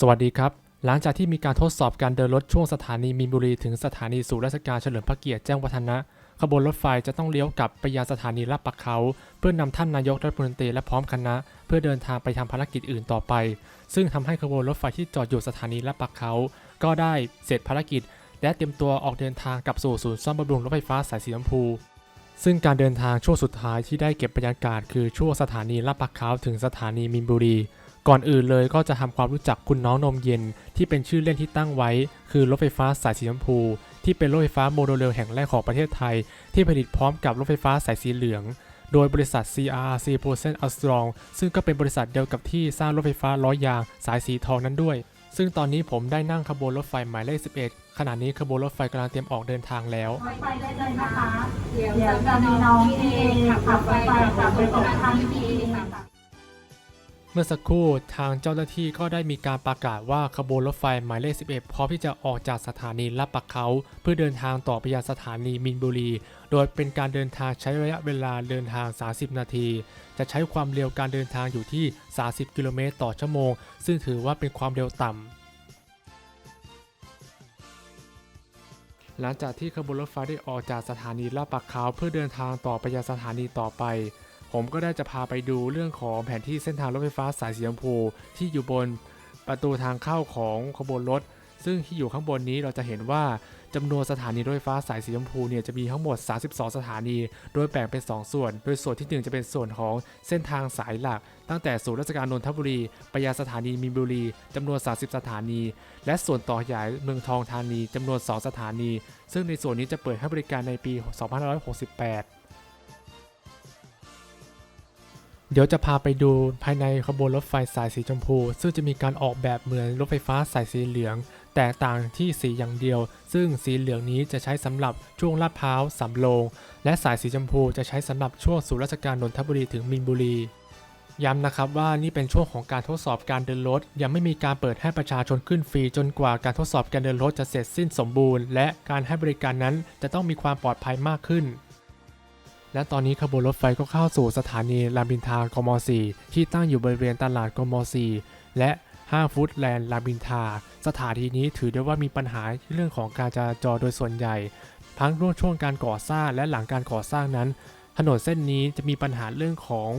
สวัสดีครับ หลังจากที่มีการทดสอบการเดินรถช่วงสถานีมีนบุรีถึงสถานีสู่ราชการเฉลิมพระเกียรติแจ้งวัฒนะขบวนรถไฟจะต้องเลี้ยวกลับไปยังสถานีลาดปะเขา เพื่อนำท่านนายกรัฐมนตรีและพร้อมคณะ เพื่อเดินทางไปทำภารกิจอื่นต่อไป ซึ่งทำให้ขบวนรถไฟที่จอดอยู่สถานีลาดปะเขา ก็ได้เสร็จภารกิจ และเตรียมตัวออกเดินทางกลับสู่ศูนย์ซ่อมบำรุงรถไฟฟ้าสายสีชมพู ซึ่งการเดินทางช่วงสุดท้ายที่ได้เก็บบรรยากาศคือช่วงสถานีลาดปะเขาถึงสถานีมีนบุรี ก่อนอื่นเลยก็จะทำความรู้จักคุณน้องนมเย็น ที่เป็นชื่อเล่นที่ตั้งไว้ คือรถไฟฟ้าสายสีชมพู ที่เป็นรถไฟฟ้าโมโนเรลแห่งแรกของประเทศไทย ที่ผลิตพร้อมกับรถไฟฟ้าสายสีเหลือง โดยบริษัท C R C p r o c e s Armstrong ซึ่งก็เป็นบริษัทเดียวกับที่สร้างรถไฟฟ้าล้อยางสายสีทองนั้นด้วย ซึ่งตอนนี้ผมได้นั่งขบวนรถไฟหมายเลข 11 ขณะนี้ขบวนรถไฟกำลังเตรียมออกเดินทางแล้ว ไปได้เลยนะคะ เดี๋ยวจะมีน้องเอขับรถไฟกลับไปตรงทางที่ค่ะ เมื่อสักครู่ทางเจ้าหน้าที่ก็ได้มีการประกาศว่าขบวนรถไฟหมายเลข 11 พร้อมที่จะออกจากสถานีลาดปะเขาเพื่อเดินทางต่อไปยังสถานีมินบุรี โดยเป็นการเดินทางใช้ระยะเวลาเดินทาง 30 นาที จะใช้ความเร็วการเดินทางอยู่ที่ 30 กิโลเมตรต่อชั่วโมง ซึ่งถือว่าเป็นความเร็วต่ำหลังจากที่ขบวนรถไฟได้ออกจากสถานีลาดปะเขาเพื่อเดินทางต่อไปยังสถานีต่อไป ผมก็ได้จะพาไปดูเรื่องของแผนที่เส้นทางรถไฟฟ้าสายสีชมพูที่อยู่บนประตูทางเข้าของขบวนรถ ซึ่งที่อยู่ข้างบนนี้เราจะเห็นว่าจำนวนสถานีรถไฟฟ้าสายสีชมพูเนี่ยจะมีทั้งหมด 32 สถานี โดยแบ่งเป็น 2 ส่วน โดยส่วนที่ 1 จะเป็นส่วนของเส้นทางสายหลัก ตั้งแต่ศูนย์ราชการนนทบุรี ไปยังสถานีมีนบุรีจำนวน 30 สถานี และส่วนต่อขยายเมืองทองธานีจำนวน 2 สถานี ซึ่งในส่วนนี้จะเปิดให้บริการในปี 2568 เดี๋ยวจะพาไปดูภายในขบวนรถไฟสายสีชมพู ซึ่งจะมีการออกแบบเหมือนรถไฟฟ้าสายสีเหลือง แตกต่างที่สีอย่างเดียว ซึ่งสีเหลืองนี้จะใช้สำหรับช่วงลาดพร้าวสำโรงและสายสีชมพูจะใช้สำหรับช่วงสู่ราชการนนทบุรีถึงมินบุรี ย้ำนะครับว่านี่เป็นช่วงของการทดสอบการเดินรถ ยังไม่มีการเปิดให้ประชาชนขึ้นฟรีจนกว่าการทดสอบการเดินรถจะเสร็จสิ้นสมบูรณ์ และการให้บริการนั้นจะต้องมีความปลอดภัยมากขึ้น และตอนนี้ขบวนรถไฟก็เข้าสู่สถานีรามินทากม 4 ที่ตั้งอยู่บริเวณตลาดกม 4 และห้างฟู้ดแลนด์รามินทา สถานีนี้ถือได้ว่ามีปัญหาเรื่องของการจราจรโดยส่วนใหญ่ ทั้งช่วงการก่อสร้างและหลังการก่อสร้างนั้น ถนนเส้นนี้จะมีปัญหาเรื่องของ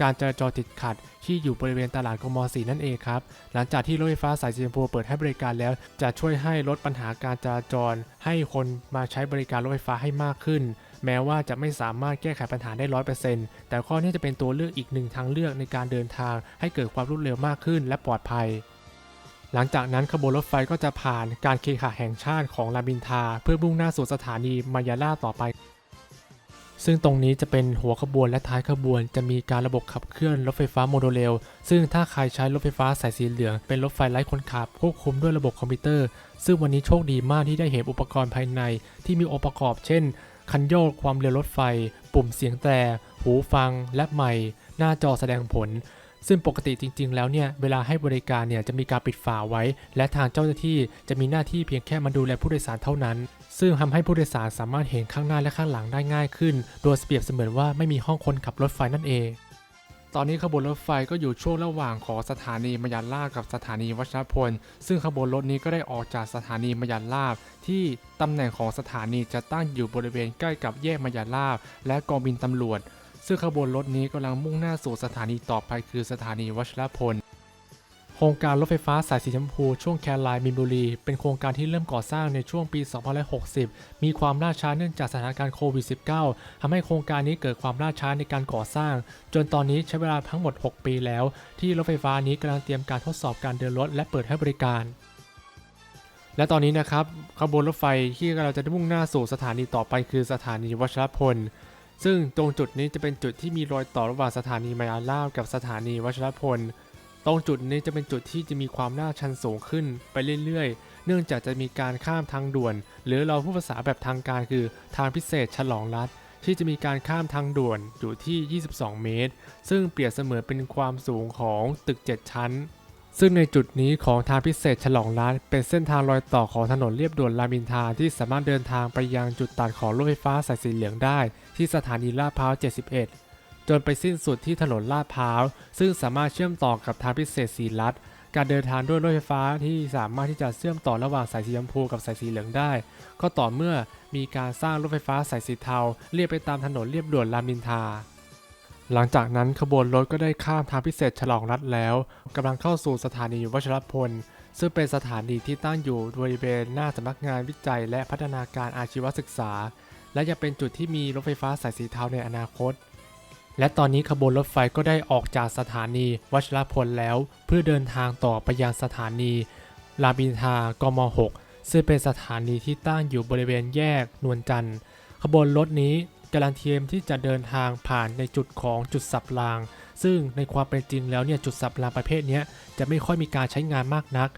การจราจรติดขัด ที่อยู่บริเวณตลาดกม 4 นั่นเองครับ หลังจากที่รถไฟฟ้าสายสีชมพูเปิดให้บริการแล้ว จะช่วยให้ลดปัญหาการจราจร ให้คนมาใช้บริการรถไฟฟ้าให้มากขึ้น แม้ว่าจะไม่สามารถแก้ไขปัญหาได้ร้อยเปอร์เซ็นต์แต่ข้อนี้จะเป็นตัวเลือกอีกหนึ่งทางเลือกในการเดินทาง ให้เกิดความรวดเร็วมากขึ้นและปลอดภัยหลังจากนั้นขบวนรถไฟก็จะผ่านการเคหะแห่งชาติของรามอินทา เพื่อมุ่งหน้าสู่สถานีมายาลาต่อไป ซึ่งตรงนี้จะเป็นหัวขบวนและท้ายขบวน จะมีการระบบขับเคลื่อนรถไฟฟ้าโมโนเรล ซึ่งถ้าใครใช้รถไฟฟ้าสายสีเหลือง เป็นรถไฟไร้คนขับควบคุมด้วยระบบคอมพิวเตอร์ ซึ่งวันนี้โชคดีมากที่ได้เห็นอุปกรณ์ภายใน ที่มีองค์ประกอบเช่น คันโยกความเร็วรถไฟ ปุ่มเสียงแตร หูฟัง และไมค์หน้าจอแสดงผล ซึ่งปกติจริง ๆ แล้วเนี่ย เวลาให้บริการเนี่ยจะมีการปิดฝาไว้ และทางเจ้าหน้าที่จะมีหน้าที่เพียงแค่มาดูแลผู้โดยสารเท่านั้น ซึ่งทำให้ผู้โดยสารสามารถเห็นข้างหน้าและข้างหลังได้ง่ายขึ้น โดยเปรียบเสมือนว่าไม่มีห้องคนขับรถไฟนั่นเอง ตอนนี้ขบวนรถไฟก็อยู่ช่วงระหว่างของสถานีมยานลาบกับสถานีวัชรพล ซึ่งขบวนรถนี้ก็ได้ออกจากสถานีมยานลาบที่ตำแหน่งของสถานีจะตั้งอยู่บริเวณใกล้กับแยกมยานลาบและกองบินตำรวจ ซึ่งขบวนรถนี้กำลังมุ่งหน้าสู่สถานีต่อไปคือสถานีวัชรพล ครงการรถไฟฟ้าสายสีชมพูช่วงแครายมินบุรี เป็นโครงการที่เริ่มก่อสร้างในช่วงปี 2560 มีความล่าช้าเนื่องจากสถานการณ์โควิด -19 ทำให้โครงการนี้เกิดความล่าช้าในการก่อสร้าง จนตอนนี้ใช้เวลาทั้งหมด 6 ปีแล้ว ที่รถไฟฟ้านี้กำลังเตรียมการทดสอบการเดินรถและเปิดให้บริการ และตอนนี้นะครับขบวนรถไฟที่เราจะมุ่งหน้าสู่สถานีต่อไปคือสถานีวัชรพลซึ่งตรงจุดนี้จะเป็นจุดที่มีรอยต่อระหว่างสถานีมายาล่ากับสถานีวัชรพล ตรงจุดนี้จะเป็นจุดที่จะมีความลาชันสูงขึ้นไปเรื่อยๆ เนื่องจากจะมีการข้ามทางด่วน หรือเราพูดภาษาแบบทางการคือทางพิเศษฉลองรัฐที่จะมีการข้ามทางด่วนอยู่ที่ 22 เมตร ซึ่งเปรียบเสมือนเป็นความสูงของตึก 7 ชั้น ซึ่งในจุดนี้ของทางพิเศษฉลองรัฐเป็นเส้นทางรอยต่อของถนนเลียบด่วนรามอินทราที่สามารถเดินทางไปยังจุดตัดของรถไฟฟ้าสายสีเหลืองได้ ที่สถานีลาดพร้าว 71 นไปสิ้นสุดที่ถนนลาดพร้าว ซึ่งสามารถเชื่อมต่อกับทางพิเศษสีลัด การเดินทางด้วยรถไฟฟ้าที่สามารถที่จะเชื่อมต่อระหว่างสายสีชมพูกับสายสีเหลืองได้ ก็ต่อเมื่อมีการสร้างรถไฟฟ้าสายสีเทาเรียบไปตามถนนเรียบด่วนรามอินทราหลังจากนั้นขบวนรถก็ได้ข้ามทางพิเศษฉลองรัฐแล้วกำลังเข้าสู่สถานีวชรพล ซึ่งเป็นสถานีที่ตั้งอยู่บริเวณหน้าสำนักงานวิจัยและพัฒนาการอาชีวศึกษา และยังเป็นจุดที่มีรถไฟฟ้าสายสีเทาในอนาคต และตอนนี้ขบวนรถไฟก็ได้ออกจากสถานีวัชรพลแล้ว เพื่อเดินทางต่อไปยังสถานีรามอินทากม 6 ซึ่งเป็นสถานีที่ตั้งอยู่บริเวณแยกนวลจันทร์ขบวนรถนี้กำลังเทียมที่จะเดินทางผ่านในจุดของจุดสับราง ซึ่งในความเป็นจริงแล้วเนี่ยจุดสับรางประเภทนี้จะไม่ค่อยมีการใช้งานมากนัก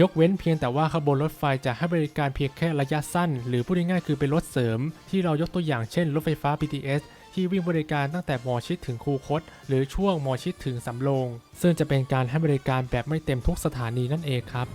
ยกเว้นเพียงแต่ว่าขบวนรถไฟจะให้บริการเพียงแค่ระยะสั้น หรือพูดง่ายๆคือเป็นรถเสริม ที่เรายกตัวอย่างเช่นรถไฟฟ้า BTS ที่วิ่งบริการตั้งแต่หมอชิดถึงคูคต หรือช่วงหมอชิดถึงสำโรง ซึ่งจะเป็นการให้บริการแบบไม่เต็มทุกสถานีนั่นเองครับ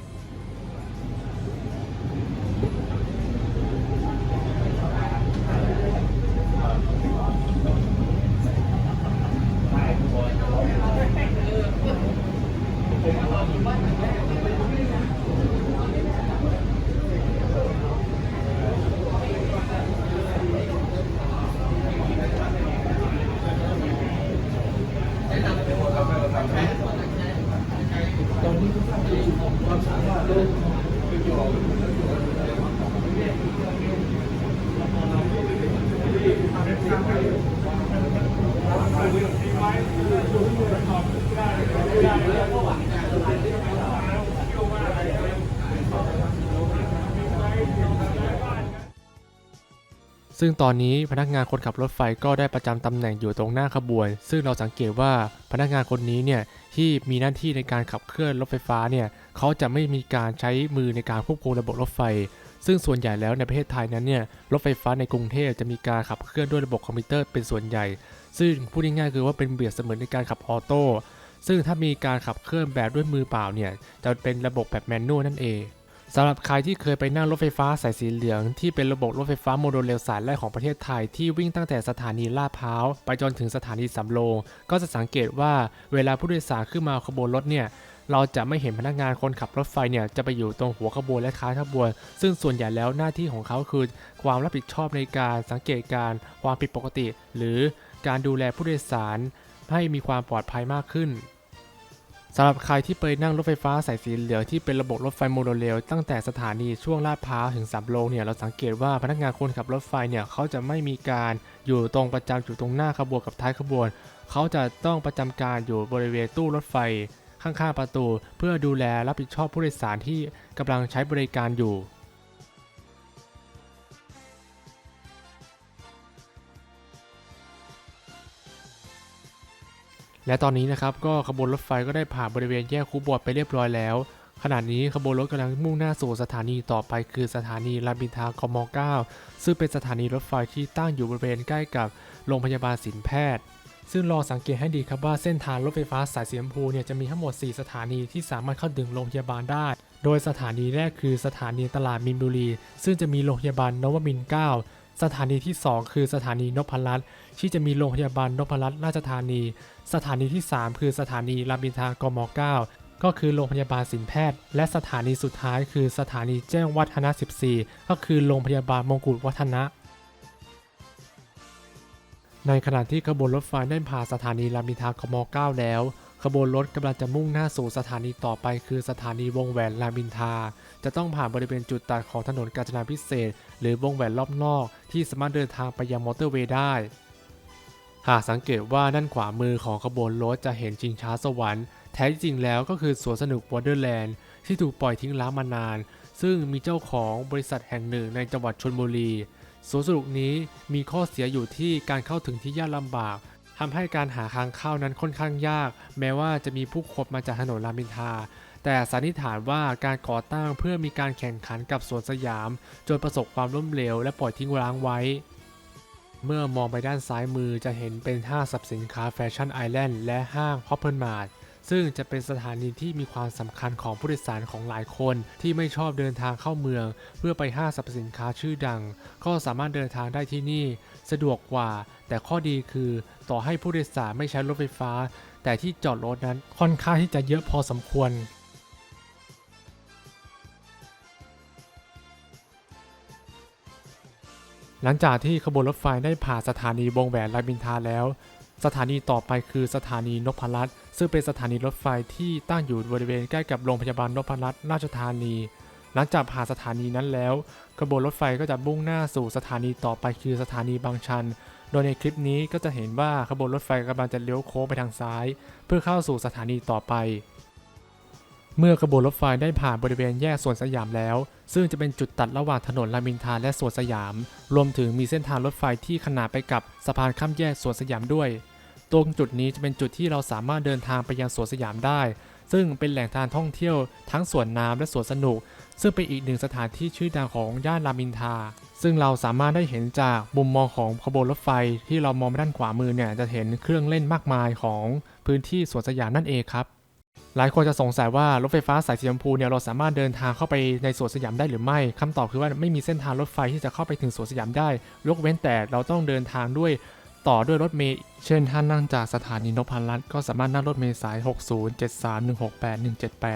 ซึ่งตอนนี้พนักงานคนขับรถไฟก็ได้ประจำตำแหน่งอยู่ตรงหน้าขบวน ซึ่งเราสังเกตว่าพนักงานคนนี้เนี่ยที่มีหน้าที่ในการขับเคลื่อนรถไฟฟ้าเนี่ยเขาจะไม่มีการใช้มือในการควบคุมระบบรถไฟ ซึ่งส่วนใหญ่แล้วในประเทศไทยนั้นเนี่ยรถไฟฟ้าในกรุงเทพจะมีการขับเคลื่อนด้วยระบบคอมพิวเตอร์เป็นส่วนใหญ่ ซึ่งพูดง่ายๆคือว่าเป็นเบียดเสมือนในการขับออโต้ ซึ่งถ้ามีการขับเคลื่อนแบบด้วยมือเปล่าเนี่ย จะเป็นระบบแบบแมนนวลนั่นเองสำหรับใครที่เคยไปนั่งรถไฟฟ้าสายสีเหลืองที่เป็นระบบรถไฟฟ้าโมโนเรลสายแรกของประเทศไทยที่วิ่งตั้งแต่สถานีลาดพร้าวไปจนถึงสถานีสำโรงก็จะสังเกตว่าเวลาผู้โดยสารขึ้นมาขบวนรถเนี่ยเราจะไม่เห็นพนักงานคนขับรถไฟเนี่ยจะไปอยู่ตรงหัวขบวนและท้ายขบวน ซึ่งส่วนใหญ่แล้วหน้าที่ของเขาคือ ความรับผิดชอบในการสังเกตการความผิดปกติ หรือการดูแลผู้โดยสารให้มีความปลอดภัยมากขึ้น สำหรับใครที่ไปนั่งรถไฟฟ้าสายสีเหลืองที่เป็นระบบรถไฟโมโนเรลตั้งแต่สถานีช่วงลาดพร้าวถึงสำโรงเนี่ยเราสังเกตว่าพนักงานคนขับรถไฟเนี่ยเขาจะไม่มีการอยู่ตรงประจำอยู่ตรงหน้าขบวนกับท้ายขบวน เขาจะต้องประจำการอยู่บริเวณตู้รถไฟ ข้างๆประตู เพื่อดูแลรับผิดชอบผู้โดยสารที่กำลังใช้บริการอยู่ และตอนนี้นะครับก็ขบวนรถไฟก็ได้ผ่านบริเวณแยกคูบอดไปเรียบร้อยแล้ว ขณะนี้ขบวนรถกำลังมุ่งหน้าสู่สถานีต่อไปคือสถานีรามอินทรากม9ซึ่งเป็นสถานีรถไฟที่ตั้งอยู่บริเวณใกล้กับโรงพยาบาลศิลแพทย์ ซึ่งลองสังเกตให้ดีครับว่าเส้นทางรถไฟฟ้าสายสีชมพูเนี่ยจะมีทั้งหมด 4 สถานีที่สามารถเข้าถึงโรงพยาบาลได้ โดยสถานีแรกคือสถานีตลาดมินบุรี ซึ่งจะมีโรงพยาบาลนวมิน9สถานีที่ 2 คือสถานีนพรัตน์ที่จะมีโรงพยาบาลนพรัตน์ราชธานี สถานีที่ 3 คือสถานีรามอินทรากม 9 ก็คือโรงพยาบาลศิลแพทย์ และสถานีสุดท้ายคือสถานีแจ้งวัฒนะ 14 ก็คือโรงพยาบาลมงกุฎวัฒนะ ในขณะที่ขบวนรถไฟได้ผ่านสถานีรามอินทรากม 9 แล้วขบวนรถกำลังจะมุ่งหน้าสู่สถานีต่อไป คือสถานีวงแหวนรามอินทา จะต้องผ่านบริเวณจุดตัดของถนนกาญจนาพิเศษ หรือวงแหวนรอบนอก ที่สามารถเดินทางไปยังมอเตอร์เวย์ได้ หากสังเกตว่าด้านขวามือของขบวนรถจะเห็นชิงช้าสวรรค์แท้จริงแล้วก็คือสวนสนุกวอเ e อร์แลนด์ที่ถูกปล่อยทิ้งร้างมานาน ซึ่งมีเจ้าของบริษัทแห่งหนึ่งในจังหวัดชลบุรีสวนสนุกนี้มีข้อเสียอยู่ที่การเข้าถึงที่ยากลำบากทำให้การหาทางเข้านั้นค่อนข้างยาก แม้ว่าจะมีผู้คนมาจากถนนรามอินทราแต่สันนิษฐานว่าการก่อตั้งเพื่อมีการแข่งขันกับสวนสยาม จนประสบความล้มเหลวและปล่อยทิ้งร้างไว้ เมื่อมองไปด้านซ้ายมือจะเห็นเป็นห้างสรรพสินค้าแฟชั่นไอแลนด์และห้างฮอปเปอร์มาร์ทซึ่งจะเป็นสถานีที่มีความสำคัญของผู้โดยสารของหลายคน ที่ไม่ชอบเดินทางเข้าเมือง เพื่อไปห้างสรรพสินค้าชื่อดัง ก็สามารถเดินทางได้ที่นี่ สะดวกกว่า แต่ข้อดีคือต่อให้ผู้โดยสารไม่ใช้รถไฟฟ้า แต่ที่จอดรถนั้นค่อนข้างที่จะเยอะพอสมควร หลังจากที่ขบวนรถไฟได้ผ่านสถานีวงแหวนรามอินทราแล้ว สถานีต่อไปคือสถานีนพรัตน์ซึ่งเป็นสถานีรถไฟที่ตั้งอยู่บริเวณใกล้กับโรงพยาบาลนพรัตน์ราชธานี หลังจากผ่านสถานีนั้นแล้วขบวนรถไฟก็จะมุ่งหน้าสู่สถานีต่อไปคือสถานีบางชัน โดยในคลิปนี้ก็จะเห็นว่าขบวนรถไฟกำลังจะเลี้ยวโค้งไปทางซ้าย เพื่อเข้าสู่สถานีต่อไป เมื่อขบวนรถไฟได้ผ่านบริเวณแยกสวนสยามแล้ว ซึ่งจะเป็นจุดตัดระหว่างถนนรามินทาและสวนสยาม รวมถึงมีเส้นทางรถไฟที่ขนานไปกับสะพานข้ามแยกสวนสยามด้วย ตรงจุดนี้จะเป็นจุดที่เราสามารถเดินทางไปยังสวนสยามได้ ซึ่งเป็นแหล่งทางท่องเที่ยวทั้งสวนน้ำและสวนสนุก ซึ่งเป็นอีกหนึ่งสถานที่ชื่อดังของย่านรามินทา ซึ่งเราสามารถได้เห็นจากมุมมองของขบวนรถไฟที่เรามองไปด้านขวามือเนี่ยจะเห็นเครื่องเล่นมากมายของพื้นที่สวนสยามนั่นเองครับ หลายคนจะสงสัยว่ารถไฟฟ้าสายสีชมพูเนี่ยเราสามารถเดินทางเข้าไปในสวนสยามได้หรือไม่คำตอบคือว่าไม่มีเส้นทางรถไฟที่จะเข้าไปถึงสวนสยามได้ยกเว้นแต่เราต้องเดินทางด้วยต่อด้วยรถเมล์เช่นท่านนั่งจากสถานีนพรัตน์ก็สามารถนั่งรถเมล์สาย 60 73 168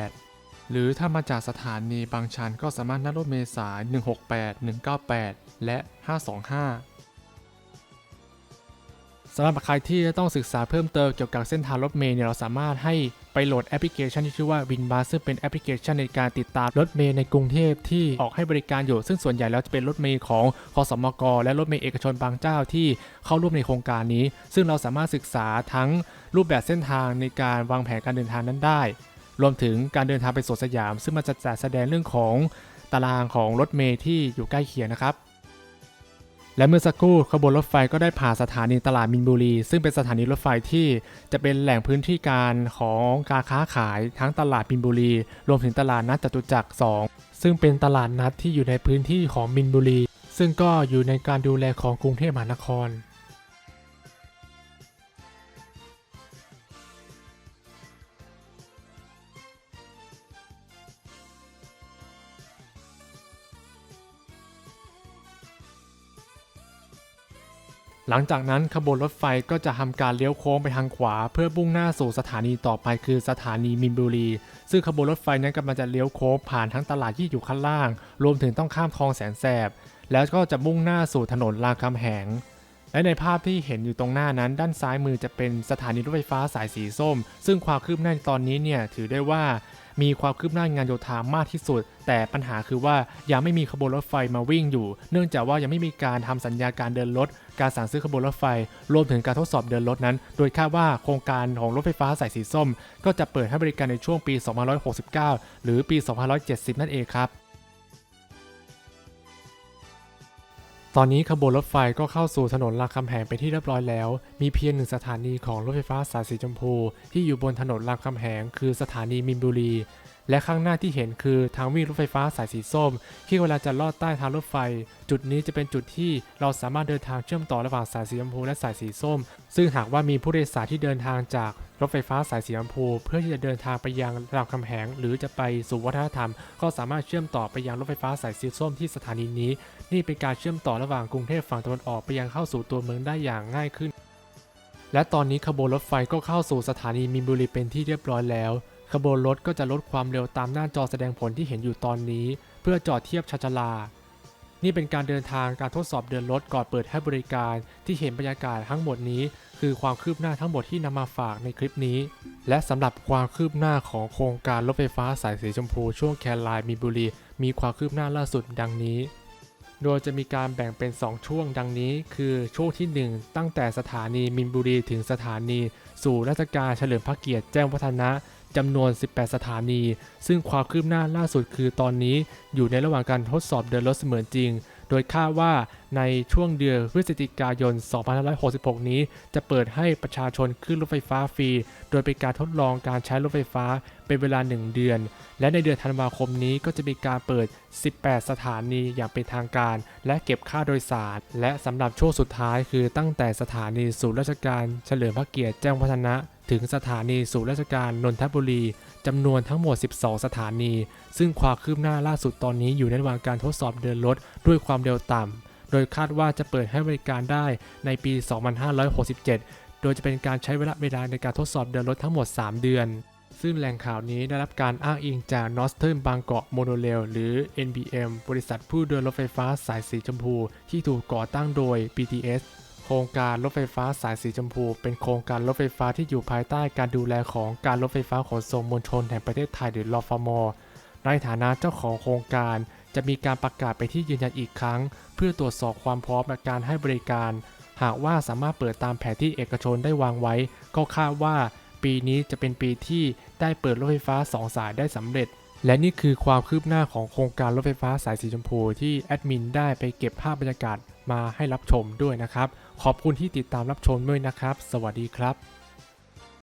178 หรือถ้ามาจากสถานีบางชันก็สามารถนั่งรถเมล์สาย 168 198 และ 525ำหรับใครที่จะต้องศึกษาเพิ่มเติมเกี่ยวกับเส้นทางรถเมล์เนี่ยเราสามารถให้ไปโหลดแอปพลิเคชันที่ชื่อว่า Winbus ซึ่งเป็นแอปพลิเคชันในการติดตามรถเมล์ในกรุงเทพที่ออกให้บริการอยู่ ซึ่งส่วนใหญ่แล้วจะเป็นรถเมล์ของคอสมก และรถเมล์เอกชนบางเจ้าที่เข้าร่วมในโครงการนี้ ซึ่งเราสามารถศึกษาทั้งรูปแบบเส้นทางในการวางแผนการเดินทางนั้นได้ รวมถึงการเดินทางไปสวนสยาม ซึ่งมันจะจัดแสดงเรื่องของตารางของรถเมล์ที่อยู่ใกล้เคียงนะครับ และเมื่อสักครู่ขบวนรถไฟก็ได้ผ่านสถานีตลาดมินบุรี ซึ่งเป็นสถานีรถไฟที่จะเป็นแหล่งพื้นที่การของการค้าขายทั้งตลาดมินบุรี รวมถึงตลาดนัดจตุจักร 2 ซึ่งเป็นตลาดนัดที่อยู่ในพื้นที่ของมินบุรี ซึ่งก็อยู่ในการดูแลของกรุงเทพมหานคร หลังจากนั้นขบวนรถไฟก็จะทำการเลี้ยวโค้งไปทางขวา เพื่อมุ่งหน้าสู่สถานีต่อไปคือสถานีมินบุรี ซึ่งขบวนรถไฟนั้นกำลังจะเลี้ยวโค้งผ่านทั้งตลาดที่อยู่ข้างล่าง รวมถึงต้องข้ามคลองแสนแสบ แล้วก็จะมุ่งหน้าสู่ถนนรามคำแหง และในภาพที่เห็นอยู่ตรงหน้านั้นด้านซ้ายมือจะเป็นสถานีรถไฟฟ้าสายสีส้ม ซึ่งความคืบหน้าในตอนนี้เนี่ยถือได้ว่ามีความคืบหน้างานโยธามากที่สุด แต่ปัญหาคือว่ายังไม่มีขบวนรถไฟมาวิ่งอยู่ เนื่องจากว่ายังไม่มีการทำสัญญาการเดินรถ การสั่งซื้อขบวนรถไฟ รวมถึงการทดสอบเดินรถนั้น โดยคาดว่าโครงการของรถไฟฟ้าสายสีส้ม ก็จะเปิดให้บริการในช่วงปี 2569 หรือปี 2570 นั่นเองครับ ตอนนี้ขบวนรถไฟก็เข้าสู่ถนนรามคำแหงไปที่เรียบร้อยแล้ว มีเพียงหนึ่งสถานีของรถไฟฟ้าสายสีชมพู ที่อยู่บนถนนรามคำแหง คือสถานีมินบุรี และข้างหน้าที่เห็นคือทางวิ่งรถไฟฟ้าสายสีส้ม ที่เวลาจะลอดใต้ทางรถไฟ จุดนี้จะเป็นจุดที่เราสามารถเดินทางเชื่อมต่อระหว่างสายสีชมพูและสายสีส้ม ซึ่งหากว่ามีผู้โดยสารที่เดินทางจากรถไฟฟ้าสายสีชมพู เพื่อที่จะเดินทางไปยังรามคำแหง หรือจะไปสู่วัฒนธรรม ก็สามารถเชื่อมต่อไปยังรถไฟฟ้าสายสีส้มที่สถานีนี้ นี่เป็นการเชื่อมต่อระหว่างกรุงเทพฝั่งตะวันออกไปยังเข้าสู่ตัวเมืองได้อย่างง่ายขึ้น และตอนนี้ขบวนรถไฟก็เข้าสู่สถานีมินบุรีเป็นที่เรียบร้อยแล้ว ขบวนรถก็จะลดความเร็วตามหน้าจอแสดงผลที่เห็นอยู่ตอนนี้ เพื่อจอดเทียบชานชาลา นี่เป็นการเดินทางการทดสอบเดินรถก่อนเปิดให้บริการที่เห็นบรรยากาศทั้งหมดนี้ คือความคืบหน้าทั้งหมดที่นำมาฝากในคลิปนี้ และสำหรับความคืบหน้าของโครงการรถไฟฟ้าสายสีชมพูช่วงแครไลมีนบุรี มีความคืบหน้าล่าสุดดังนี้ โดยจะมีการแบ่งเป็น 2 ช่วงดังนี้ คือช่วงที่ 1 ตั้งแต่สถานีมินบุรีถึงสถานี สู่ราชการเฉลิมพระเกียรติแจ้งวัฒนะจำนวน 18 สถานี ซึ่งความคืบหน้าล่าสุดคือตอนนี้อยู่ในระหว่างการทดสอบเดินรถเสมือนจริง โดยคาดว่าในช่วงเดือนพฤศจิกายน 2566 นี้ จะเปิดให้ประชาชนขึ้นรถไฟฟ้าฟรี โดยเป็นการทดลองการใช้รถไฟฟ้าเป็นเวลา 1 เดือน และในเดือนธันวาคมนี้ก็จะมีการเปิด 18 สถานีอย่างเป็นทางการ และเก็บค่าโดยสาร และสำหรับช่วงสุดท้ายคือตั้งแต่สถานีศูนย์ราชการเฉลิมพระเกียรติแจ้งวัฒนะ ถึงสถานีศูนย์ราชการนนทบุรีจำนวนทั้งหมด 12 สถานี ซึ่งความคืบหน้าล่าสุดตอนนี้อยู่ในระหว่างการทดสอบเดินรถด้วยความเร็วต่ำ โดยคาดว่าจะเปิดให้บริการได้ในปี 2567 โดยจะเป็นการใช้เวลาเวลาในการทดสอบเดินรถทั้งหมด 3 เดือน ซึ่งแหล่งข่าวนี้ได้รับการอ้างอิงจาก Northern Bangkok Monorail หรือ NBM บริษัทผู้เดินรถไฟฟ้าสายสีชมพู ที่ถูกก่อตั้งโดย BTS ครงการรถไฟฟ้าสายสีชมพู เป็นโครงการรถไฟฟ้าที่อยู่ภายใต้การดูแลของการรถไฟฟ้าขนส่งมวลชนแห่งประเทศไทยหรือรฟม ในฐานะเจ้าของโครงการ จะมีการประกาศไปที่ยืนยันอีกครั้ง เพื่อตรวจสอบความพร้อมในการให้บริการ หากว่าสามารถเปิดตามแผนที่เอกชนได้วางไว้ ก็คาดว่า ปีนี้จะเป็นปีที่ได้เปิดรถไฟฟ้า2สายได้สำเร็จและนี่คือความคืบหน้าของโครงการรถไฟฟ้าสายสีชมพูที่แอดมินได้ไปเก็บภาพบรรยากาศมาให้รับชมด้วยนะครับ ขอบคุณที่ติดตามรับชมด้วยนะครับ สวัสดีครับ